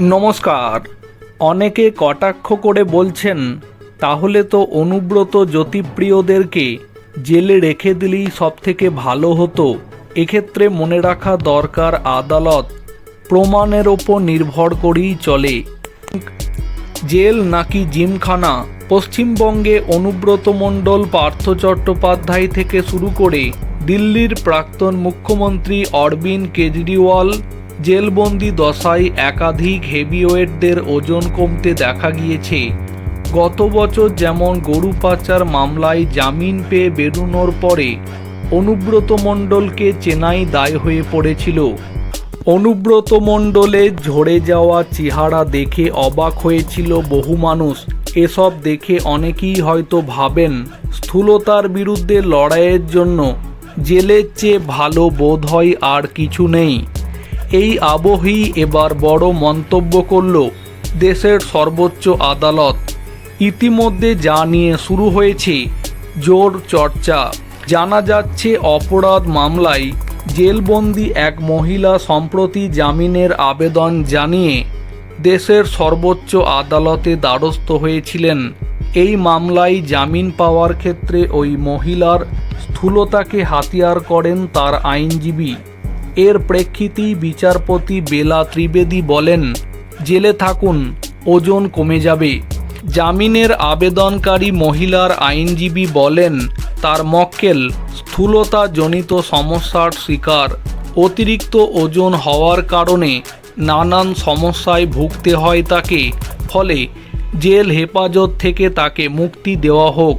নমস্কার। অনেকে কটাক্ষ করে বলছেন, তাহলে তো অনুব্রত জ্যোতিপ্রিয়দেরকে জেলে রেখে দিলেই সব থেকে ভালো হতো। এক্ষেত্রে মনে রাখা দরকার আদালত প্রমাণের ওপর নির্ভর করেই চলে। জেল নাকি জিমখানা? পশ্চিমবঙ্গে অনুব্রত মণ্ডল পার্থ চট্টোপাধ্যায় থেকে শুরু করে দিল্লির প্রাক্তন মুখ্যমন্ত্রী অরবিন্দ কেজরিওয়াল জেলবন্দি দশায় একাধিক হেভিওয়েটদের ওজন কমতে দেখা গিয়েছে। গত বছর যেমন গরু পাচার মামলায় জামিন পেয়ে বেরোনোর পরে অনুব্রত মণ্ডলকে চেনাই দায় হয়ে পড়েছিল। অনুব্রত মণ্ডলের ঝরে যাওয়া চেহারা দেখে অবাক হয়েছিল বহু মানুষ। এসব দেখে অনেকেই হয়তো ভাবেন, স্থূলতার বিরুদ্ধে লড়াইয়ের জন্য জেলের চেয়ে ভালো বোধ হয় আর কিছু নেই। এই আবহেই এবার বড় মন্তব্য করল দেশের সর্বোচ্চ আদালত। ইতিমধ্যে যা নিয়ে শুরু হয়েছে, জোর চর্চা। জানা যাচ্ছে, অপরাধ মামলায় জেলবন্দি এক মহিলা সম্প্রতি জামিনের আবেদন জানিয়ে দেশের সর্বোচ্চ আদালতে দ্বারস্থ হয়েছিলেন। এই মামলায় জামিন পাওয়ার ক্ষেত্রে ওই মহিলার স্থূলতাকে হাতিয়ার করেন তার আইনজীবী। এর প্রেক্ষিতেই বিচারপতি বেলা ত্রিবেদী বলেন, জেলে থাকুন, ওজন কমে যাবে। জামিনের আবেদনকারী মহিলার আইনজীবী বলেন, তার মক্কেল স্থূলতা জনিত সমস্যার শিকার। অতিরিক্ত ওজন হওয়ার কারণে নানান সমস্যায় ভুগতে হয় তাকে, ফলে জেল হেফাজত থেকে তাকে মুক্তি দেওয়া হোক।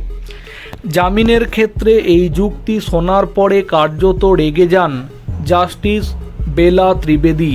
জামিনের ক্ষেত্রে এই যুক্তি শোনার পরে কার্যত রেগে যান। জাস্টিস বেলা ত্রিবেদী